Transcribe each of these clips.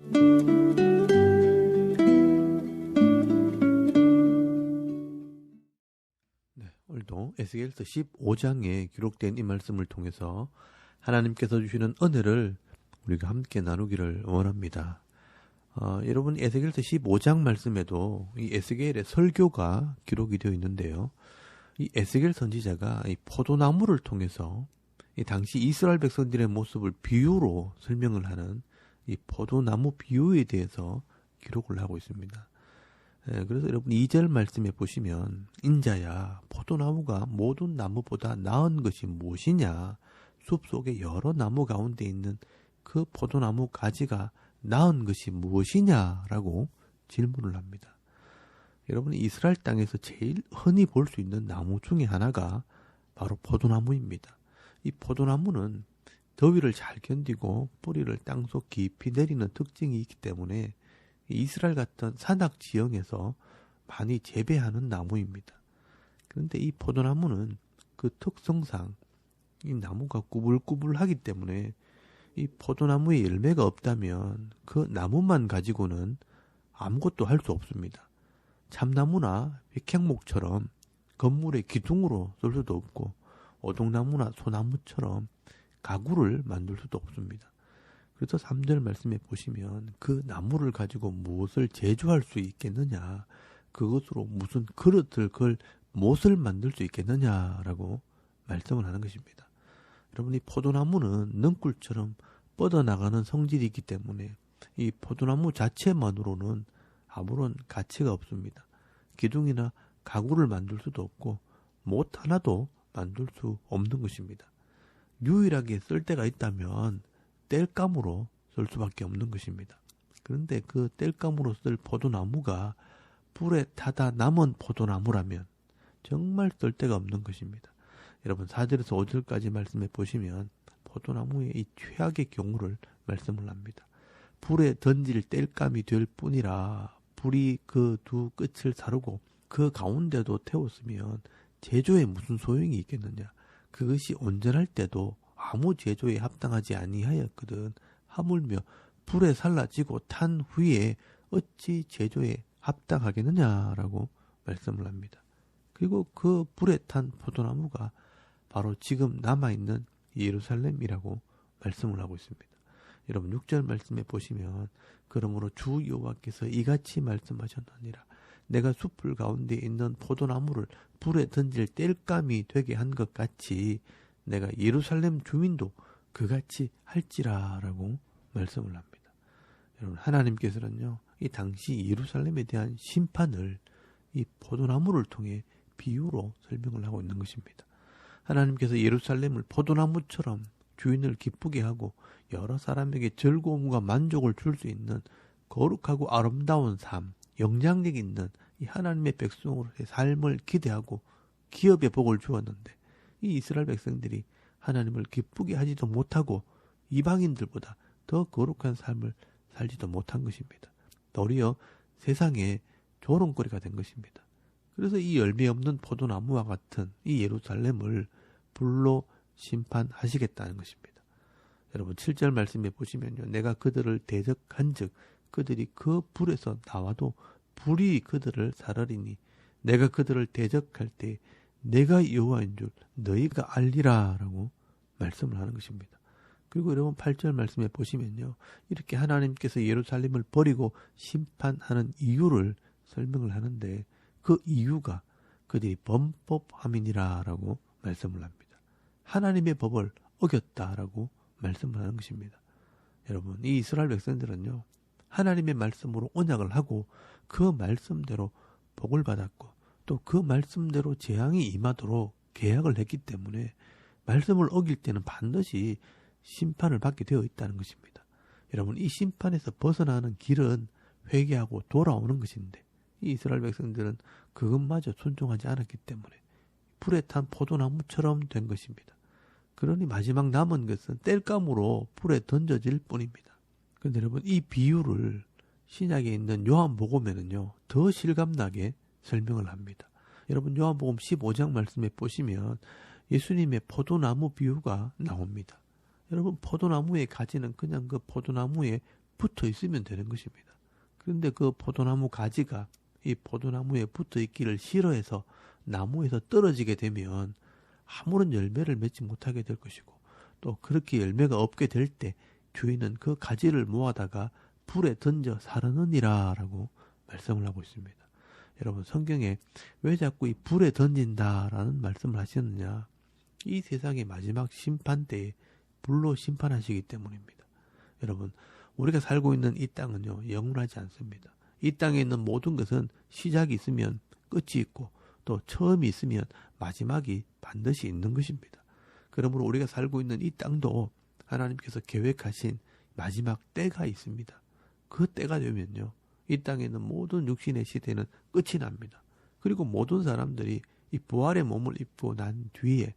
네, 오늘도 에스겔서 15장에 기록된 이 말씀을 통해서 하나님께서 주시는 은혜를 우리가 함께 나누기를 원합니다. 어, 여러분 에스겔서 15장 말씀에도 이 에스겔의 설교가 기록이 되어 있는데요. 이 에스겔 선지자가 이 포도나무를 통해서 이 당시 이스라엘 백성들의 모습을 비유로 설명을 하는 이 포도나무 비유에 대해서 기록을 하고 있습니다. 예, 그래서 여러분 2절 말씀에 보시면 인자야 포도나무가 모든 나무보다 나은 것이 무엇이냐 숲 속에 여러 나무 가운데 있는 그 포도나무 가지가 나은 것이 무엇이냐라고 질문을 합니다. 여러분 이스라엘 땅에서 제일 흔히 볼 수 있는 나무 중에 하나가 바로 포도나무입니다. 이 포도나무는 더위를 잘 견디고 뿌리를 땅속 깊이 내리는 특징이 있기 때문에 이스라엘 같은 산악 지형에서 많이 재배하는 나무입니다. 그런데 이 포도나무는 그 특성상 이 나무가 꾸불꾸불하기 때문에 이 포도나무에 열매가 없다면 그 나무만 가지고는 아무것도 할 수 없습니다. 참나무나 백향목처럼 건물의 기둥으로 쓸 수도 없고 오동나무나 소나무처럼 가구를 만들 수도 없습니다. 그래서 3절 말씀에 보시면 그 나무를 가지고 무엇을 제조할 수 있겠느냐 그것으로 무슨 그릇을 걸 못을 만들 수 있겠느냐라고 말씀을 하는 것입니다. 여러분 이 포도나무는 능굴처럼 뻗어나가는 성질이 있기 때문에 이 포도나무 자체만으로는 아무런 가치가 없습니다. 기둥이나 가구를 만들 수도 없고 못 하나도 만들 수 없는 것입니다. 유일하게 쓸 데가 있다면 땔감으로 쓸 수밖에 없는 것입니다. 그런데 그 땔감으로 쓸 포도나무가 불에 타다 남은 포도나무라면 정말 쓸 데가 없는 것입니다. 여러분 4절에서 5절까지 말씀해 보시면 포도나무의 이 최악의 경우를 말씀을 합니다. 불에 던질 땔감이 될 뿐이라 불이 그 두 끝을 사르고 그 가운데도 태웠으면 제조에 무슨 소용이 있겠느냐. 그것이 온전할 때도 아무 제조에 합당하지 아니하였거든. 하물며 불에 살라지고 탄 후에 어찌 제조에 합당하겠느냐라고 말씀을 합니다. 그리고 그 불에 탄 포도나무가 바로 지금 남아있는 예루살렘이라고 말씀을 하고 있습니다. 여러분 6절 말씀에 보시면 그러므로 주 여호와께서 이같이 말씀하셨느니라 내가 숲을 가운데 있는 포도나무를 불에 던질 땔감이 되게 한 것 같이 내가 예루살렘 주민도 그같이 할지라라고 말씀을 합니다. 여러분 하나님께서는요 이 당시 예루살렘에 대한 심판을 이 포도나무를 통해 비유로 설명을 하고 있는 것입니다. 하나님께서 예루살렘을 포도나무처럼 주인을 기쁘게 하고 여러 사람에게 즐거움과 만족을 줄 수 있는 거룩하고 아름다운 삶, 영향력 있는 이 하나님의 백성으로의 삶을 기대하고 기업의 복을 주었는데 이 이스라엘 백성들이 하나님을 기쁘게 하지도 못하고 이방인들보다 더 거룩한 삶을 살지도 못한 것입니다. 도리어 세상에 조롱거리가 된 것입니다. 그래서 이 열매 없는 포도나무와 같은 이 예루살렘을 불로 심판하시겠다는 것입니다. 여러분 7절 말씀에 보시면요. 내가 그들을 대적한 즉 그들이 그 불에서 나와도 불이 그들을 사르리니 내가 그들을 대적할 때 내가 여호와인 줄 너희가 알리라라고 말씀을 하는 것입니다. 그리고 여러분 8절 말씀에 보시면요. 이렇게 하나님께서 예루살렘을 버리고 심판하는 이유를 설명을 하는데 그 이유가 그들이 범법함이니라라고 말씀을 합니다. 하나님의 법을 어겼다라고 말씀을 하는 것입니다. 여러분, 이 이스라엘 백성들은요, 하나님의 말씀으로 언약을 하고 그 말씀대로 복을 받았고 또 그 말씀대로 재앙이 임하도록 계약을 했기 때문에 말씀을 어길 때는 반드시 심판을 받게 되어 있다는 것입니다. 여러분, 이 심판에서 벗어나는 길은 회개하고 돌아오는 것인데 이 이스라엘 백성들은 그것마저 순종하지 않았기 때문에 불에 탄 포도나무처럼 된 것입니다. 그러니 마지막 남은 것은 땔감으로 불에 던져질 뿐입니다. 그런데 여러분 이 비유를 신약에 있는 요한복음에는요 더 실감나게 설명을 합니다. 여러분 요한복음 15장 말씀에 보시면 예수님의 포도나무 비유가 나옵니다. 여러분 포도나무의 가지는 그냥 그 포도나무의 붙어 있으면 되는 것입니다. 그런데 그 포도나무 가지가 이 포도나무에 붙어 있기를 싫어해서 나무에서 떨어지게 되면 아무런 열매를 맺지 못하게 될 것이고 또 그렇게 열매가 없게 될 때 주인은 그 가지를 모아다가 불에 던져 사르느니라 라고 말씀을 하고 있습니다. 여러분 성경에 왜 자꾸 이 불에 던진다라는 말씀을 하셨느냐? 이 세상의 마지막 심판 때에 불로 심판하시기 때문입니다. 여러분 우리가 살고 있는 이 땅은요 영원하지 않습니다. 이 땅에 있는 모든 것은 시작이 있으면 끝이 있고 또 처음이 있으면 마지막이 반드시 있는 것입니다. 그러므로 우리가 살고 있는 이 땅도 하나님께서 계획하신 마지막 때가 있습니다. 그 때가 되면요. 이 땅에 있는 모든 육신의 시대는 끝이 납니다. 그리고 모든 사람들이 이 부활의 몸을 입고 난 뒤에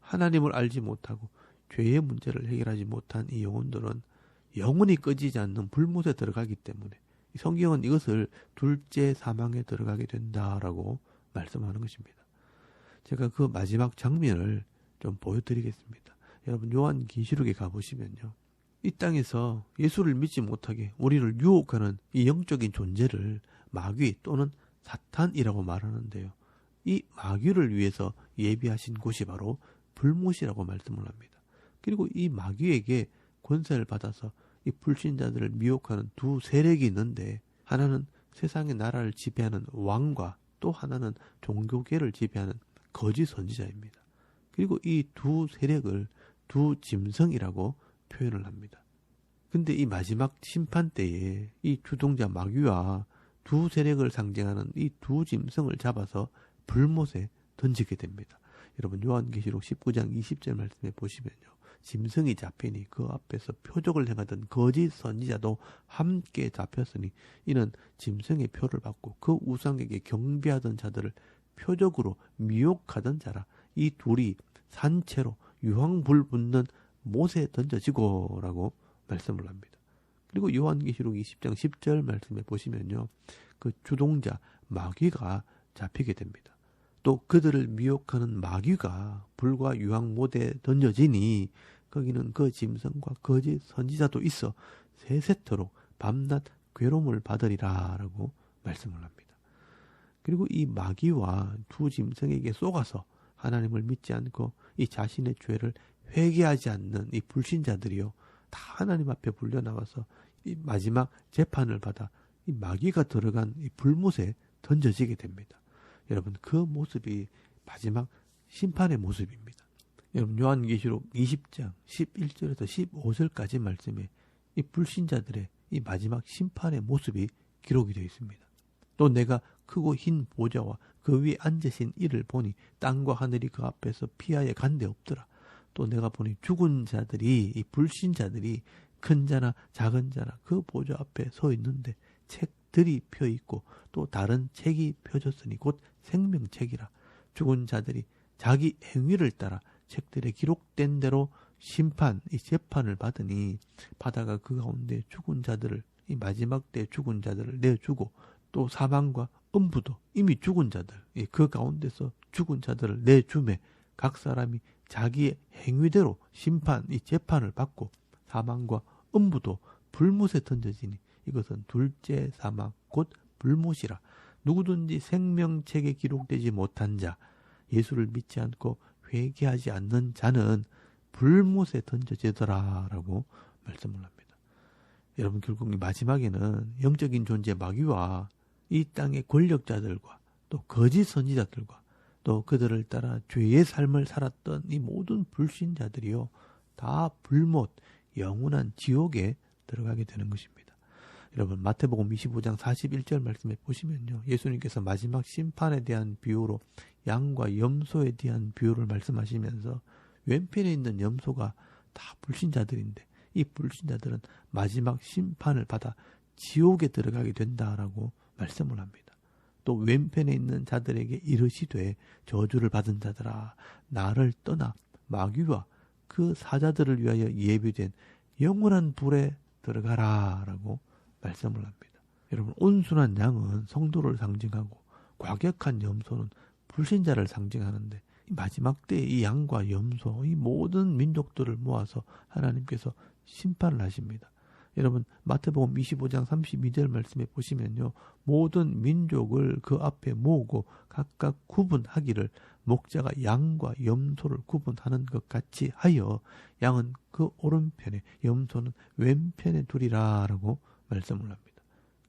하나님을 알지 못하고 죄의 문제를 해결하지 못한 이 영혼들은 영원히 꺼지지 않는 불못에 들어가기 때문에 성경은 이것을 둘째 사망에 들어가게 된다라고 말씀하는 것입니다. 제가 그 마지막 장면을 좀 보여드리겠습니다. 여러분 요한 계시록에 가보시면요. 이 땅에서 예수를 믿지 못하게 우리를 유혹하는 이 영적인 존재를 마귀 또는 사탄이라고 말하는데요. 이 마귀를 위해서 예비하신 곳이 바로 불못이라고 말씀을 합니다. 그리고 이 마귀에게 권세를 받아서 이 불신자들을 미혹하는 두 세력이 있는데 하나는 세상의 나라를 지배하는 왕과 또 하나는 종교계를 지배하는 거짓 선지자입니다. 그리고 이 두 세력을 두 짐승이라고 표현을 합니다. 근데 이 마지막 심판 때에 이 주동자 마귀와 두 세력을 상징하는 이 두 짐승을 잡아서 불못에 던지게 됩니다. 여러분 요한계시록 19장 20절 말씀에 보시면요. 짐승이 잡히니 그 앞에서 표적을 행하던 거짓 선지자도 함께 잡혔으니 이는 짐승의 표를 받고 그 우상에게 경배하던 자들을 표적으로 미혹하던 자라 이 둘이 산채로 유황불 붙는 못에 던져지고라고 말씀을 합니다. 그리고 요한계시록 20장 10절 말씀에 보시면요. 그 주동자 마귀가 잡히게 됩니다. 또 그들을 미혹하는 마귀가 불과 유황 못에 던져지니 거기는 그 짐승과 거짓 선지자도 있어 세세토록 밤낮 괴로움을 받으리라라고 말씀을 합니다. 그리고 이 마귀와 두 짐승에게 쏘가서 하나님을 믿지 않고 이 자신의 죄를 회개하지 않는 이 불신자들이요 다 하나님 앞에 불려 나와서 이 마지막 재판을 받아 이 마귀가 들어간 이 불못에 던져지게 됩니다. 여러분 그 모습이 마지막 심판의 모습입니다. 여러분 요한계시록 20장 11절에서 15절까지 말씀에 이 불신자들의 이 마지막 심판의 모습이 기록이 되어 있습니다. 또 내가 크고 흰 보좌와 그 위에 앉으신 이를 보니 땅과 하늘이 그 앞에서 피하여 간데 없더라. 또 내가 보니 죽은 자들이 이 불신자들이 큰 자나 작은 자나 그 보좌 앞에 서 있는데 책들이 펴 있고 또 다른 책이 펴졌으니 곧 생명책이라 죽은 자들이 자기 행위를 따라 책들에 기록된 대로 심판 이 재판을 받으니 바다가 그 가운데 죽은 자들을 이 마지막 때 죽은 자들을 내주고 또 사망과 음부도 이미 죽은 자들 그 가운데서 죽은 자들을 내주매 각 사람이 자기의 행위대로 심판 이 재판을 받고 사망과 음부도 불못에 던져지니 이것은 둘째 사망 곧 불못이라 누구든지 생명책에 기록되지 못한 자 예수를 믿지 않고 회개하지 않는 자는 불못에 던져지더라라고 말씀을 합니다. 여러분 결국 마지막에는 영적인 존재 마귀와 이 땅의 권력자들과 또 거짓 선지자들과 또 그들을 따라 죄의 삶을 살았던 이 모든 불신자들이요 다 불못 영원한 지옥에 들어가게 되는 것입니다. 여러분 마태복음 25장 41절 말씀에 보시면요. 예수님께서 마지막 심판에 대한 비유로 양과 염소에 대한 비유를 말씀하시면서 왼편에 있는 염소가 다 불신자들인데 이 불신자들은 마지막 심판을 받아 지옥에 들어가게 된다라고 말씀을 합니다. 또 왼편에 있는 자들에게 이르시되 저주를 받은 자들아 나를 떠나 마귀와 그 사자들을 위하여 예비된 영원한 불에 들어가라라고 말씀을 합니다. 여러분 온순한 양은 성도를 상징하고 과격한 염소는 불신자를 상징하는데 마지막 때이 양과 염소 이 모든 민족들을 모아서 하나님께서 심판을 하십니다. 여러분 마태복음 25장 32절 말씀에 보시면요. 모든 민족을 그 앞에 모으고 각각 구분하기를 목자가 양과 염소를 구분하는 것 같이 하여 양은 그 오른편에 염소는 왼편에 두리라라고 말씀을 합니다.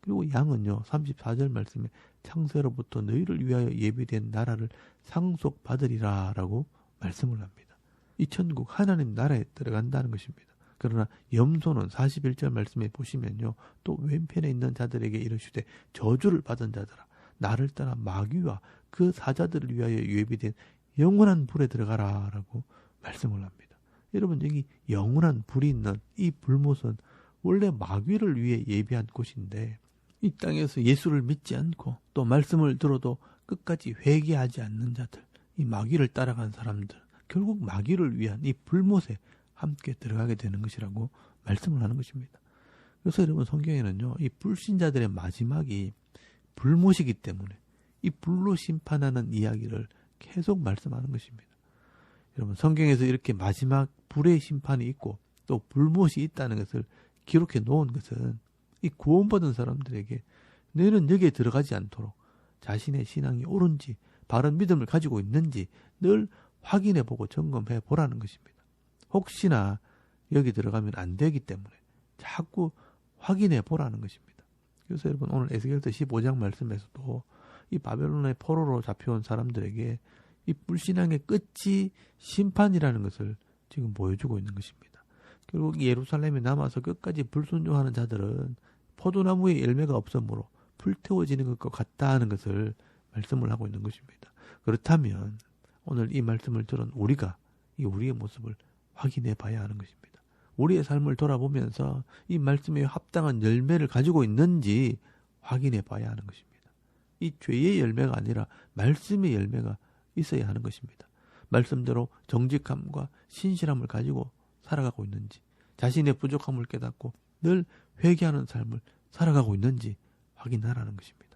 그리고 양은요. 34절 말씀에 창세로부터 너희를 위하여 예비된 나라를 상속받으리라라고 말씀을 합니다. 이 천국 하나님 나라에 들어간다는 것입니다. 그러나 염소는 41절 말씀에 보시면요. 또 왼편에 있는 자들에게 이르시되 저주를 받은 자들아 나를 따라 마귀와 그 사자들을 위하여 예비된 영원한 불에 들어가라라고 말씀을 합니다. 여러분 여기 영원한 불이 있는 이 불못은 원래 마귀를 위해 예비한 곳인데 이 땅에서 예수를 믿지 않고 또 말씀을 들어도 끝까지 회개하지 않는 자들, 이 마귀를 따라간 사람들, 결국 마귀를 위한 이 불못에 함께 들어가게 되는 것이라고 말씀을 하는 것입니다. 그래서 여러분 성경에는요, 이 불신자들의 마지막이 불못이기 때문에 이 불로 심판하는 이야기를 계속 말씀하는 것입니다. 여러분 성경에서 이렇게 마지막 불의 심판이 있고 또 불못이 있다는 것을 기록해 놓은 것은 이 구원받은 사람들에게 너희는 여기에 들어가지 않도록 자신의 신앙이 옳은지 바른 믿음을 가지고 있는지 늘 확인해 보고 점검해 보라는 것입니다. 혹시나 여기 들어가면 안 되기 때문에 자꾸 확인해 보라는 것입니다. 그래서 여러분 오늘 에스겔서 15장 말씀에서도 이 바벨론의 포로로 잡혀온 사람들에게 이 불신앙의 끝이 심판이라는 것을 지금 보여주고 있는 것입니다. 결국 예루살렘에 남아서 끝까지 불순종하는 자들은 포도나무에 열매가 없으므로 불태워지는 것과 같다는 것을 말씀을 하고 있는 것입니다. 그렇다면 오늘 이 말씀을 들은 우리가 이 우리의 모습을 확인해 봐야 하는 것입니다. 우리의 삶을 돌아보면서 이 말씀에 합당한 열매를 가지고 있는지 확인해 봐야 하는 것입니다. 이 죄의 열매가 아니라 말씀의 열매가 있어야 하는 것입니다. 말씀대로 정직함과 신실함을 가지고 살아가고 있는지, 자신의 부족함을 깨닫고 늘 회개하는 삶을 살아가고 있는지 확인하라는 것입니다.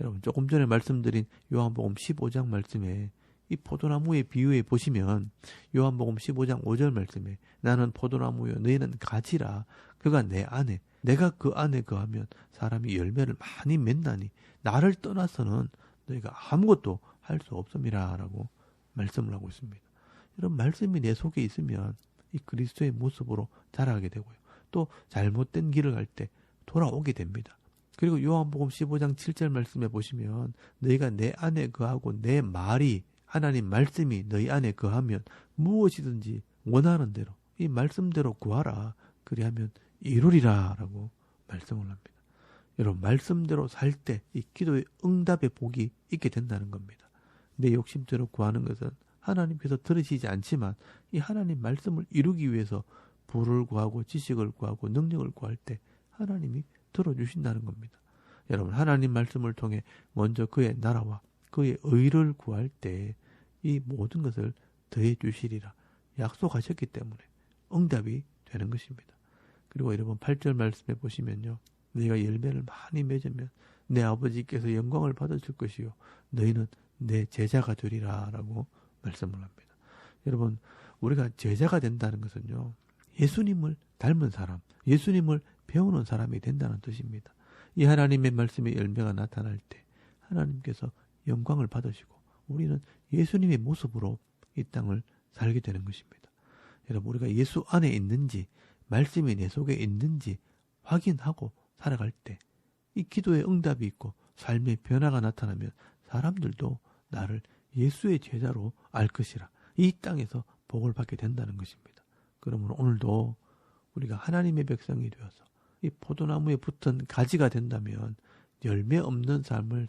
여러분 조금 전에 말씀드린 요한복음 15장 말씀에 이 포도나무의 비유에 보시면 요한복음 15장 5절 말씀에 나는 포도나무요 너희는 가지라 그가 내 안에 내가 그 안에 거하면 사람이 열매를 많이 맺나니 나를 떠나서는 너희가 아무것도 할 수 없음이라라고 말씀을 하고 있습니다. 이런 말씀이 내 속에 있으면 이 그리스도의 모습으로 자라게 되고요. 또 잘못된 길을 갈 때 돌아오게 됩니다. 그리고 요한복음 15장 7절 말씀에 보시면 너희가 내 안에 거하고 내 말이 하나님 말씀이 너희 안에 거하면 무엇이든지 원하는 대로 이 말씀대로 구하라 그리하면 이루리라라고 말씀을 합니다. 여러분 말씀대로 살 때 이 기도의 응답의 복이 있게 된다는 겁니다. 내 욕심대로 구하는 것은 하나님께서 들으시지 않지만 이 하나님 말씀을 이루기 위해서 부를 구하고 지식을 구하고 능력을 구할 때 하나님이 들어주신다는 겁니다. 여러분 하나님 말씀을 통해 먼저 그의 나라와 그의 의를 구할 때 이 모든 것을 더해 주시리라 약속하셨기 때문에 응답이 되는 것입니다. 그리고 여러분 8절 말씀에 보시면요. 너희가 열매를 많이 맺으면 내 아버지께서 영광을 받으실 것이요 너희는 내 제자가 되리라 라고 말씀을 합니다. 여러분 우리가 제자가 된다는 것은요. 예수님을 닮은 사람, 예수님을 배우는 사람이 된다는 뜻입니다. 이 하나님의 말씀의 열매가 나타날 때 하나님께서 영광을 받으시고 우리는 예수님의 모습으로 이 땅을 살게 되는 것입니다. 여러분 우리가 예수 안에 있는지 말씀이 내 속에 있는지 확인하고 살아갈 때 이 기도의 응답이 있고 삶의 변화가 나타나면 사람들도 나를 예수의 제자로 알 것이라 이 땅에서 복을 받게 된다는 것입니다. 그러므로 오늘도 우리가 하나님의 백성이 되어서 이 포도나무에 붙은 가지가 된다면 열매 없는 삶을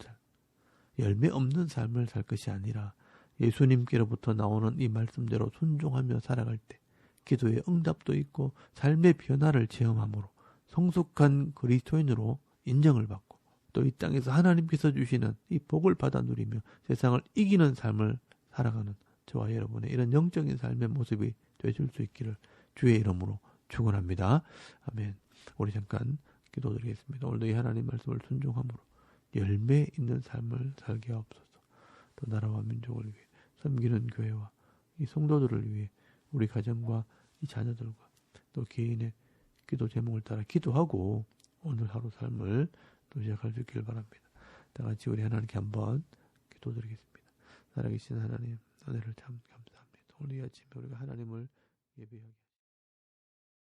열매 없는 삶을 살 것이 아니라 예수님께로부터 나오는 이 말씀대로 순종하며 살아갈 때 기도의 응답도 있고 삶의 변화를 체험함으로 성숙한 그리스도인으로 인정을 받고 또 이 땅에서 하나님께서 주시는 이 복을 받아 누리며 세상을 이기는 삶을 살아가는 저와 여러분의 이런 영적인 삶의 모습이 되실 수 있기를 주의 이름으로 축원합니다. 아멘. 우리 잠깐 기도드리겠습니다. 오늘도 이 하나님 말씀을 순종함으로 열매 있는 삶을 살게 하옵소서. 또 나라와 민족을 위해 섬기는 교회와 이 성도들을 위해 우리 가정과 이 자녀들과 또 개인의 기도 제목을 따라 기도하고 오늘 하루 삶을 또 시작할 수 있기를 바랍니다. 다 같이 우리 하나님께 한번 기도드리겠습니다. 살아계신 하나님, 은혜를 참 감사합니다. 오늘 이 아침에 우리가 하나님을 예배하게